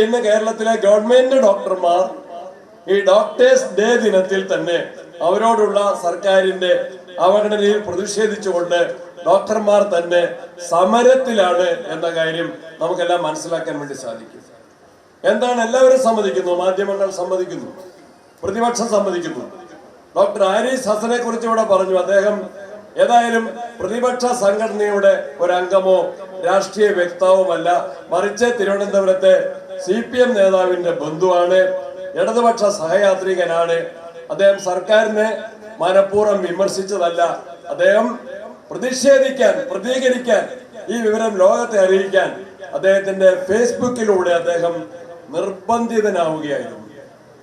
ഇന്ന് കേരളത്തിലെ ഗവൺമെന്റ് ഡോക്ടർമാർ ഈ ഡോക്ടേഴ്സ് ഡേ ദിനത്തിൽ തന്നെ അവരോടുള്ള സർക്കാരിന്റെ അവഗണനയിൽ പ്രതിഷേധിച്ചുകൊണ്ട് ഡോക്ടർമാർ തന്നെ സമരത്തിലാണ് എന്ന കാര്യം നമുക്കെല്ലാം മനസ്സിലാക്കാൻ വേണ്ടി സാധിക്കും. എന്താണ് എല്ലാവരും സമ്മതിക്കുന്നു? മാധ്യമങ്ങൾ സമ്മതിക്കുന്നു. പ്രതിപക്ഷം സമ്മതിക്കുന്നു. ഡോക്ടർ ആരിസ് ഹസനെ കുറിച്ച് ഇവിടെ പറഞ്ഞു. അദ്ദേഹം ഏതായാലും പ്രതിപക്ഷ സംഘടനയുടെ ഒരംഗമോ രാഷ്ട്രീയ വ്യക്താവുമല്ല. മറിച്ച് തിരുവനന്തപുരത്തെ സി പി എം നേതാവിന്റെ ബന്ധുവാണ് ഇടതുപക്ഷ സഹയാത്രികനാണ്. അദ്ദേഹം സർക്കാരിനെ മനഃപൂർവം വിമർശിച്ചതല്ല. അദ്ദേഹം പ്രതിഷേധിക്കാൻ പ്രതികരിക്കാൻ ഈ വിവരം ലോകത്തെ അറിയിക്കാൻ അദ്ദേഹത്തിന്റെ ഫേസ്ബുക്കിലൂടെ അദ്ദേഹം നിർബന്ധിതനാവുകയായിരുന്നു.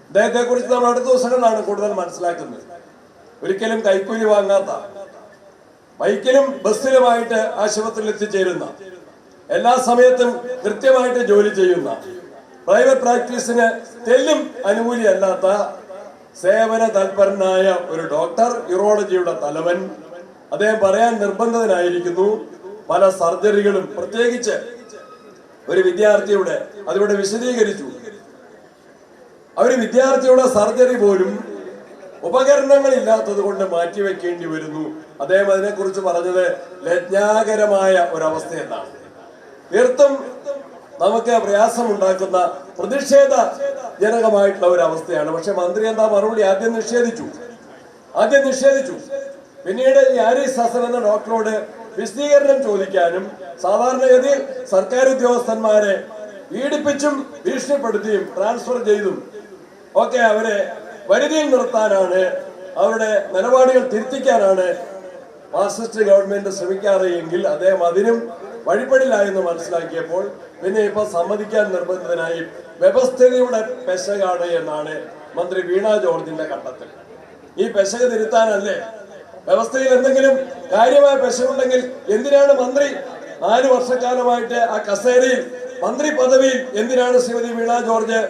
അദ്ദേഹത്തെ കുറിച്ച് നമ്മൾ അടുത്ത ദിവസങ്ങളിലാണ് കൂടുതൽ മനസ്സിലാക്കുന്നത്. ഒരിക്കലും കൈക്കൂലി വാങ്ങാത്ത ബൈക്കിലും ബസ്സിലുമായിട്ട് ആശുപത്രിയിൽ എത്തിച്ചേരുന്ന എല്ലാ സമയത്തും കൃത്യമായിട്ട് ജോലി ചെയ്യുന്ന പ്രൈവറ്റ് പ്രാക്ടീസിന് തെല്ലും അനുകൂലിയല്ലാത്ത സേവന തൽപരനായ ഒരു ഡോക്ടർ യൂറോളജിയുടെ തലവൻ. അദ്ദേഹം പറയാൻ നിർബന്ധിതനായിരിക്കുന്നു. പല സർജറികളും പ്രത്യേകിച്ച് ഒരു വിദ്യാർത്ഥിയുടെ അതിവിടെ വിശദീകരിച്ചു. ഒരു വിദ്യാർത്ഥിയുടെ സർജറി പോലും ഉപകരണങ്ങൾ ഇല്ലാത്തത് കൊണ്ട് മാറ്റിവെക്കേണ്ടി വരുന്നു. അദ്ദേഹം അതിനെക്കുറിച്ച് പറഞ്ഞത് ലജ്ഞാകരമായ ഒരവസ്ഥ എന്നാണ്. തീർത്തും നമുക്ക് പ്രയാസമുണ്ടാക്കുന്ന പ്രതിഷേധ ജനകമായിട്ടുള്ള ഒരു അവസ്ഥയാണ് പക്ഷെ മന്ത്രി എന്താ മറുപടി ആദ്യം നിഷേധിച്ചു? ആദ്യം നിഷേധിച്ചു. പിന്നീട് ഈ ആരിസ് ഹസൻ എന്ന ഡോക്ടറോട് വിശദീകരണം ചോദിക്കാനും സാധാരണഗതിയിൽ സർക്കാർ ഉദ്യോഗസ്ഥന്മാരെ പീഡിപ്പിച്ചും ഭീഷണിപ്പെടുത്തിയും ട്രാൻസ്ഫർ ചെയ്തും ഒക്കെ അവരെ വരുതിയിൽ നിർത്താനാണ് അവരുടെ നിലപാടുകൾ തിരുത്തിക്കാനാണ് മാർക്സിസ്റ്റ് ഗവൺമെന്റ് ശ്രമിക്കാറ് എങ്കിൽ അദ്ദേഹം അതിനും വഴിപ്പെടില്ല എന്ന് മനസ്സിലാക്കിയപ്പോൾ പിന്നെ ഇപ്പൊ സമ്മതിക്കാൻ നിർബന്ധിതനായി വ്യവസ്ഥിതിയുടെ പെശകാണ് എന്നാണ് മന്ത്രി വീണ ജോർജിന്റെ കണ്ടെത്തൽ. ഈ പെശക തിരുത്താനല്ലേ? വ്യവസ്ഥയിൽ എന്തെങ്കിലും കാര്യമായ പെശകുണ്ടെങ്കിൽ എന്തിനാണ് മന്ത്രി നാല് വർഷക്കാലമായിട്ട് ആ കസേരയിൽ മന്ത്രി പദവിയിൽ എന്തിനാണ് ശ്രീമതി വീണ ജോർജ്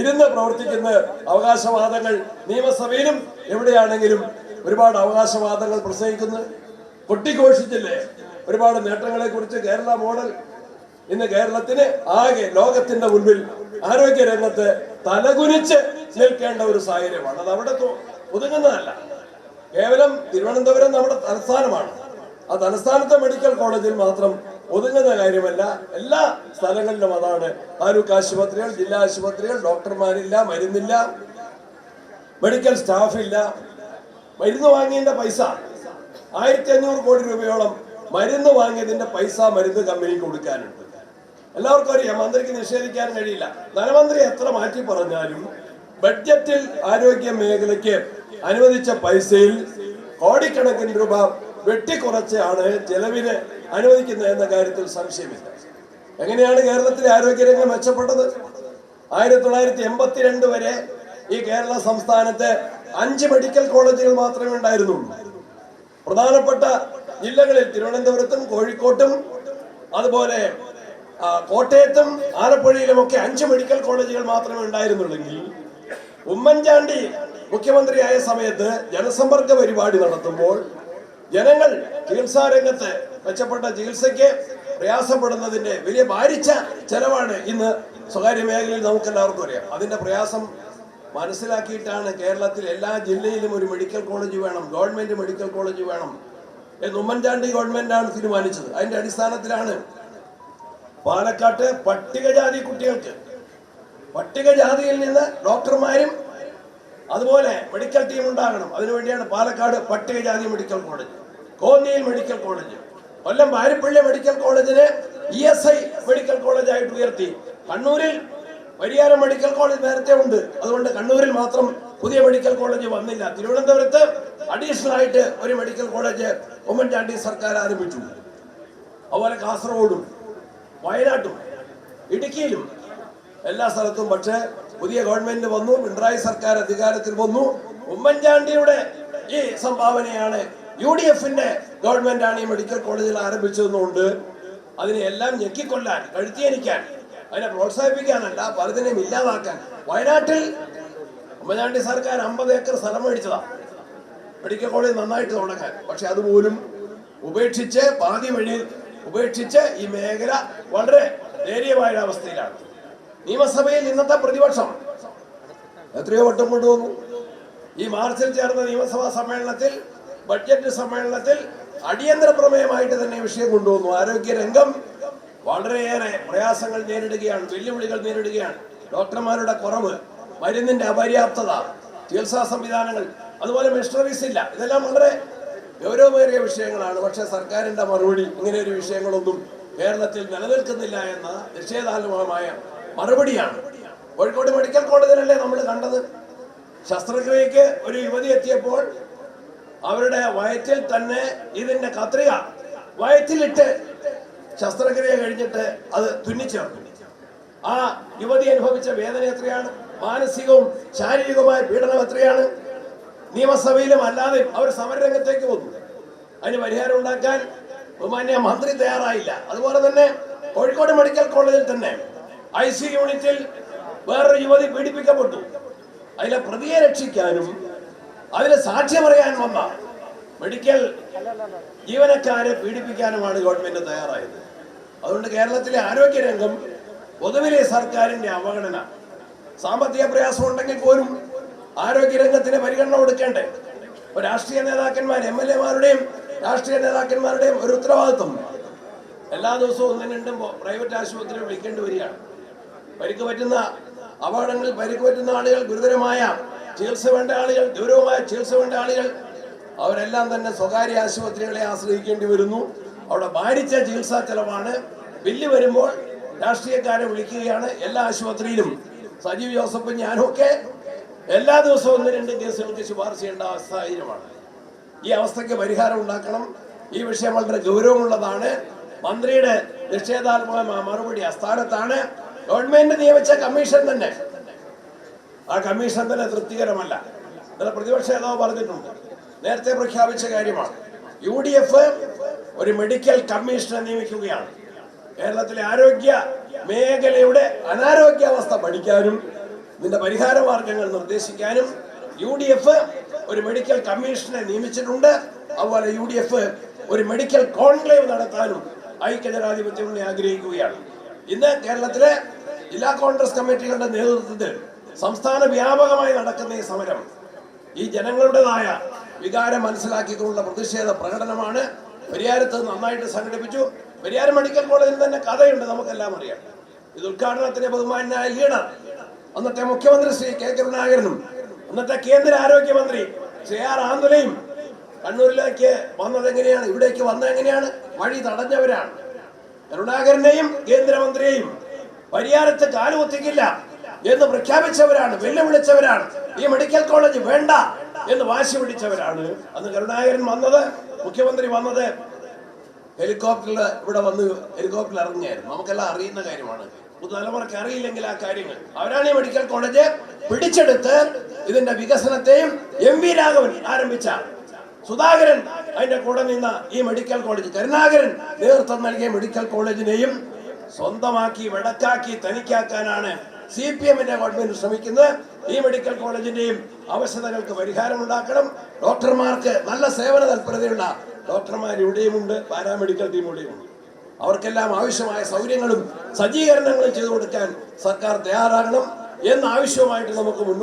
ഇരുന്ന് പ്രവർത്തിക്കുന്ന അവകാശവാദങ്ങൾ നിയമസഭയിലും എവിടെയാണെങ്കിലും ഒരുപാട് അവകാശവാദങ്ങൾ പ്രസംഗിക്കുന്നു. കൊട്ടിഘോഷിച്ചില്ലേ? ഒരുപാട് നേട്ടങ്ങളെ കുറിച്ച് കേരള മോഡൽ ഇന്ന് കേരളത്തിന് ആകെ ലോകത്തിന്റെ മുൻപിൽ ആരോഗ്യ രംഗത്ത് തലകുനിച്ച് നിൽക്കേണ്ട ഒരു സാഹചര്യമാണ്. അത് അവിടെ ഒതുങ്ങുന്നതല്ല. കേവലം തിരുവനന്തപുരം നമ്മുടെ തലസ്ഥാനമാണ്. ആ തലസ്ഥാനത്തെ മെഡിക്കൽ കോളേജിൽ മാത്രം ഒതുങ്ങുന്ന കാര്യമല്ല. എല്ലാ സ്ഥലങ്ങളിലും അതാണ് താലൂക്ക് ആശുപത്രികൾ ജില്ലാ ആശുപത്രികൾ ഡോക്ടർമാരില്ല മരുന്നില്ല മെഡിക്കൽ സ്റ്റാഫില്ല. മരുന്ന് വാങ്ങിയതിന്റെ പൈസ ആയിരത്തി അഞ്ഞൂറ് കോടി രൂപയോളം മരുന്ന് വാങ്ങിയതിന്റെ പൈസ മരുന്ന് കമ്പനിക്ക് കൊടുക്കാനുണ്ട്. എല്ലാവർക്കും അറിയാം മന്ത്രിക്ക് നിഷേധിക്കാൻ കഴിയില്ല. ധനമന്ത്രി എത്ര മാറ്റി പറഞ്ഞാലും ബഡ്ജറ്റിൽ ആരോഗ്യ മേഖലയ്ക്ക് അനുവദിച്ച പൈസയിൽ കോടിക്കണക്കിന് രൂപ വെട്ടിക്കുറച്ചാണ് ചെലവിന് അനുവദിക്കുന്നത് എന്ന കാര്യത്തിൽ സംശയമില്ല. എങ്ങനെയാണ് കേരളത്തിലെ ആരോഗ്യരംഗം മെച്ചപ്പെട്ടത്? ആയിരത്തി തൊള്ളായിരത്തി എൺപത്തിരണ്ട് വരെ ഈ കേരള സംസ്ഥാനത്ത് അഞ്ച് മെഡിക്കൽ കോളേജുകൾ മാത്രമേ ഉണ്ടായിരുന്നുള്ളൂ. പ്രധാനപ്പെട്ട ജില്ലകളിൽ തിരുവനന്തപുരത്തും കോഴിക്കോട്ടും അതുപോലെ കോട്ടയത്തും ആലപ്പുഴയിലുമൊക്കെ അഞ്ച് മെഡിക്കൽ കോളേജുകൾ മാത്രമേ ഉണ്ടായിരുന്നുള്ളെങ്കിൽ ഉമ്മൻചാണ്ടി മുഖ്യമന്ത്രിയായ സമയത്ത് ജനസമ്പർക്ക പരിപാടി നടത്തുമ്പോൾ ജനങ്ങൾ ചികിത്സാ രംഗത്ത് മെച്ചപ്പെട്ട ചികിത്സയ്ക്ക് പ്രയാസപ്പെടുന്നതിന്റെ വലിയ ഭാരിച്ച ചെലവാണ് ഇന്ന് സ്വകാര്യ മേഖലയിൽ നമുക്ക് എല്ലാവർക്കും അറിയാം. അതിന്റെ പ്രയാസം മനസ്സിലാക്കിയിട്ടാണ് കേരളത്തിൽ എല്ലാ ജില്ലയിലും ഒരു മെഡിക്കൽ കോളേജ് വേണം ഗവൺമെന്റ് മെഡിക്കൽ കോളേജ് വേണം. എന്ന് ഉമ്മൻചാണ്ടി ഗവൺമെന്റാണ് തീരുമാനിച്ചത്. അതിന്റെ അടിസ്ഥാനത്തിലാണ് പാലക്കാട്ട് പട്ടികജാതി കുട്ടികൾക്ക് പട്ടികജാതിയിൽ നിന്ന് ഡോക്ടർമാരും അതുപോലെ മെഡിക്കൽ ടീം ഉണ്ടാകണം. അതിനുവേണ്ടിയാണ് പാലക്കാട് പട്ടികജാതി മെഡിക്കൽ കോളേജ് കോന്നിയിൽ medical college Kollam Varippally medical കോളേജിനെ ഇ എസ് ഐ മെഡിക്കൽ കോളേജായിട്ട് ഉയർത്തി. കണ്ണൂരിൽ പരിയാരം മെഡിക്കൽ കോളേജ് നേരത്തെ ഉണ്ട്. അതുകൊണ്ട് കണ്ണൂരിൽ മാത്രം പുതിയ മെഡിക്കൽ കോളേജ് വന്നില്ല. തിരുവനന്തപുരത്ത് അഡീഷണൽ ആയിട്ട് ഒരു മെഡിക്കൽ കോളേജ് ഉമ്മൻചാണ്ടി സർക്കാർ ആരംഭിച്ചു. അതുപോലെ കാസർഗോഡും വയനാട്ടും ഇടുക്കിയിലും എല്ലാ സ്ഥലത്തും പക്ഷേ പുതിയ ഗവൺമെന്റ് വന്നു പിണറായി സർക്കാർ അധികാരത്തിൽ വന്നു. ഉമ്മൻചാണ്ടിയുടെ ഈ സംഭാവനയാണ് യു ഡി എഫിന്റെ ഗവൺമെന്റാണ് ഈ മെഡിക്കൽ കോളേജിൽ ആരംഭിച്ചതെന്നുകൊണ്ട് അതിനെ എല്ലാം ഞെക്കിക്കൊല്ലാൻ കഴുത്തിയരിക്കാൻ അതിനെ പ്രോത്സാഹിപ്പിക്കാനല്ല പലതിനെയും ഇല്ലാതാക്കാൻ. വയനാട്ടിൽ ഉമ്മൻചാണ്ടി സർക്കാർ അമ്പത് ഏക്കർ സ്ഥലം മേടിച്ചതാ. മെഡിക്കൽ കോളേജ് നന്നായിട്ട് തുടങ്ങാൻ. പക്ഷെ അതുപോലും ഉപേക്ഷിച്ച് പാതി വഴി ഉപേക്ഷിച്ച് ഈ മേഖല വളരെ ദയനീയമായ അവസ്ഥയിലാണ്. നിയമസഭയിൽ ഇന്നത്തെ പ്രതിപക്ഷം എത്രയോ വട്ടം കൊണ്ടുവന്നു ഈ മാർച്ചിൽ ചേർന്ന നിയമസഭാ സമ്മേളനത്തിൽ ബഡ്ജറ്റ് സമ്മേളനത്തിൽ അടിയന്തര പ്രമേയമായിട്ട് തന്നെ വിഷയം കൊണ്ടുവന്നു ആരോഗ്യ രംഗം വളരെയേറെ പ്രയാസങ്ങൾ നേരിടുകയാണ് വെല്ലുവിളികൾ നേരിടുകയാണ്. ഡോക്ടർമാരുടെ കുറവ് മരുന്നിന്റെ അപര്യാപ്തത ചികിത്സാ സംവിധാനങ്ങൾ അതുപോലെ മിഷണറീസ് ഇല്ല. ഇതെല്ലാം വളരെ ഗൗരവമേറിയ വിഷയങ്ങളാണ്. പക്ഷേ സർക്കാരിന്റെ മറുപടി ഇങ്ങനെ ഒരു വിഷയങ്ങളൊന്നും കേരളത്തിൽ നിലനിൽക്കുന്നില്ല എന്ന നിഷേധാത്മകമായ മറുപടിയാണ്. കോഴിക്കോട് മെഡിക്കൽ കോളേജിലല്ലേ നമ്മൾ കണ്ടത്? ശസ്ത്രക്രിയക്ക് ഒരു യുവതി എത്തിയപ്പോൾ അവരുടെ വയറ്റിൽ തന്നെ ഇതിന്റെ കത്രിക വയറ്റിലിട്ട് ശസ്ത്രക്രിയ കഴിഞ്ഞിട്ട് അത് തുന്നിച്ചേർത്തു. ആ യുവതി അനുഭവിച്ച വേദന എത്രയാണ്? മാനസികവും ശാരീരികവുമായ പീഡനം എത്രയാണ്? നിയമസഭയിലും അല്ലാതെയും അവർ സമരരംഗത്തേക്ക് വന്നു. അതിന് പരിഹാരം ഉണ്ടാക്കാൻ ബഹുമാന്യ മന്ത്രി തയ്യാറായില്ല. അതുപോലെ തന്നെ കോഴിക്കോട് മെഡിക്കൽ കോളേജിൽ തന്നെ ഐ സി യൂണിറ്റിൽ വേറൊരു യുവതി പീഡിപ്പിക്കപ്പെട്ടു. അതിലെ പ്രതിയെ രക്ഷിക്കാനും അതിലെ സാക്ഷ്യം പറയാൻ വന്ന മെഡിക്കൽ ജീവനക്കാരെ പീഡിപ്പിക്കാനുമാണ് ഗവൺമെന്റ് തയ്യാറായത്. അതുകൊണ്ട് കേരളത്തിലെ ആരോഗ്യരംഗം പൊതുവിലെ സർക്കാരിന്റെ അവഗണന. സാമ്പത്തിക പ്രയാസം ഉണ്ടെങ്കിൽ പോലും ആരോഗ്യരംഗത്തിന് പരിഗണന കൊടുക്കേണ്ടേ? രാഷ്ട്രീയ നേതാക്കന്മാർ എം എൽ എമാരുടെയും രാഷ്ട്രീയ നേതാക്കന്മാരുടെയും ഒരു ഉത്തരവാദിത്വം. എല്ലാ ദിവസവും ഒന്നും രണ്ടും പ്രൈവറ്റ് ആശുപത്രിയിൽ വിളിക്കേണ്ടി വരികയാണ്. പരിക്ക് പറ്റുന്ന അപകടങ്ങളിൽ പരിക്ക് പറ്റുന്ന ആളുകൾ ഗുരുതരമായ ചികിത്സ വേണ്ട ആളുകൾ ഗൗരവമായ ചികിത്സ വേണ്ട ആളുകൾ അവരെല്ലാം തന്നെ സ്വകാര്യ ആശുപത്രികളെ ആശ്രയിക്കേണ്ടി വരുന്നു. അവിടെ ഭാരിച്ച ചികിത്സാ ചെലവാണ്. ബില്ല് വരുമ്പോൾ രാഷ്ട്രീയക്കാരെ വിളിക്കുകയാണ് എല്ലാ ആശുപത്രിയിലും. സജീവ് ജോസഫ് ഞാനൊക്കെ എല്ലാ ദിവസവും ഒന്ന് രണ്ട് കേസുകൾക്ക് ശുപാർശ ചെയ്യേണ്ട സാഹചര്യമാണ് ഈ അവസ്ഥയ്ക്ക് പരിഹാരം ഉണ്ടാക്കണം. ഈ വിഷയം വളരെ ഗൗരവമുള്ളതാണ്. മന്ത്രിയുടെ നിഷേധാത്മക മറുപടി അസ്ഥാനത്താണ്. ഗവൺമെന്റ് നിയമിച്ച കമ്മീഷൻ തന്നെ. ആ കമ്മീഷൻ തന്നെ തൃപ്തികരമല്ല. പ്രതിപക്ഷ നേതാവ് പറഞ്ഞിട്ടുണ്ട്. നേരത്തെ പ്രഖ്യാപിച്ച കാര്യമാണ്. യു ഡി എഫ് ഒരു മെഡിക്കൽ കമ്മീഷനെ നിയമിക്കുകയാണ്. കേരളത്തിലെ ആരോഗ്യ മേഖലയുടെ അനാരോഗ്യാവസ്ഥ പഠിക്കാനും ഇതിന്റെ പരിഹാര മാർഗങ്ങൾ നിർദ്ദേശിക്കാനും യു ഡി എഫ് ഒരു മെഡിക്കൽ കമ്മീഷനെ നിയമിച്ചിട്ടുണ്ട്. അതുപോലെ യു ഡി എഫ് ഒരു മെഡിക്കൽ കോൺക്ലേവ് നടത്താനും ഐക്യജനാധിപത്യ മുന്നണി ആഗ്രഹിക്കുകയാണ്. ഇന്ന് കേരളത്തിലെ ജില്ലാ കോൺഗ്രസ് കമ്മിറ്റികളുടെ നേതൃത്വത്തിൽ സംസ്ഥാന വ്യാപകമായി നടക്കുന്ന ഈ സമരം ഈ ജനങ്ങളുടേതായ വികാരം മനസ്സിലാക്കിക്കൊണ്ടുള്ള പ്രതിഷേധ പ്രകടനമാണ്. പരിഹാരത്ത് നന്നായിട്ട് സംഘടിപ്പിച്ചു. പരിയാരം മെഡിക്കൽ കോളേജിൽ തന്നെ കഥയുണ്ട് നമുക്കെല്ലാം അറിയാം. ഇത് ഉദ്ഘാടനത്തിന് ബഹുമാനായ ലീണ അന്നത്തെ മുഖ്യമന്ത്രി ശ്രീ കെ കരുണാകരനും അന്നത്തെ കേന്ദ്ര ആരോഗ്യമന്ത്രി ശ്രീ ആർ ആന്തുലയും കണ്ണൂരിലേക്ക് വന്നത് എങ്ങനെയാണ് ഇവിടേക്ക് വന്നത് എങ്ങനെയാണ് വഴി തടഞ്ഞവരാണ്. കരുണാകരനെയും കേന്ദ്രമന്ത്രിയെയും പരിയാരത്ത് കാലുകുത്തിക്കില്ല എന്ന് പ്രഖ്യാപിച്ചവരാണ് വെല്ലുവിളിച്ചവരാണ്. ഈ മെഡിക്കൽ കോളേജ് വേണ്ട എന്ന് വാശി പിടിച്ചവരാണ്. അന്ന് കരുണാകരൻ വന്നത് മുഖ്യമന്ത്രി വന്നത് ഹെലികോപ്റ്ററിൽ ഇവിടെ വന്ന് ഹെലികോപ്റ്ററിൽ ഇറങ്ങിയായിരുന്നു. നമുക്കെല്ലാം അറിയുന്ന കാര്യമാണ്. പുതുതലമുറയ്ക്ക് അറിയില്ലെങ്കിൽ ആ കാര്യങ്ങൾ. അവരാണ് ഈ മെഡിക്കൽ കോളേജ് പിടിച്ചെടുത്ത് ഇതിന്റെ വികസനത്തെയും എം വി രാഘവൻ ആരംഭിച്ച. സുധാകരൻ അതിന്റെ കൂടെ നിന്ന ഈ മെഡിക്കൽ കോളേജ് കരുണാകരൻ നേതൃത്വം നൽകിയ മെഡിക്കൽ കോളേജിനെയും സ്വന്തമാക്കി വെടക്കാക്കി തനിക്കാക്കാനാണ് സി പി എമ്മിന്റെ ഗവൺമെന്റ് ശ്രമിക്കുന്നത് ഈ മെഡിക്കൽ കോളേജിന്റെയും അവശതകൾക്ക് പരിഹാരം ഉണ്ടാക്കണം ഡോക്ടർമാർക്ക് നല്ല സേവന തൽപരതയുള്ള ഡോക്ടർമാർ ഇവിടെയുമുണ്ട് പാരാമെഡിക്കൽ ടീം ഇവിടെയുമുണ്ട് അവർക്കെല്ലാം ആവശ്യമായ സൗകര്യങ്ങളും സജ്ജീകരണങ്ങളും ചെയ്തു കൊടുക്കാൻ സർക്കാർ തയ്യാറാകണം. എന്ന ആവശ്യവുമായിട്ട് നമുക്ക് മുന്നോട്ട്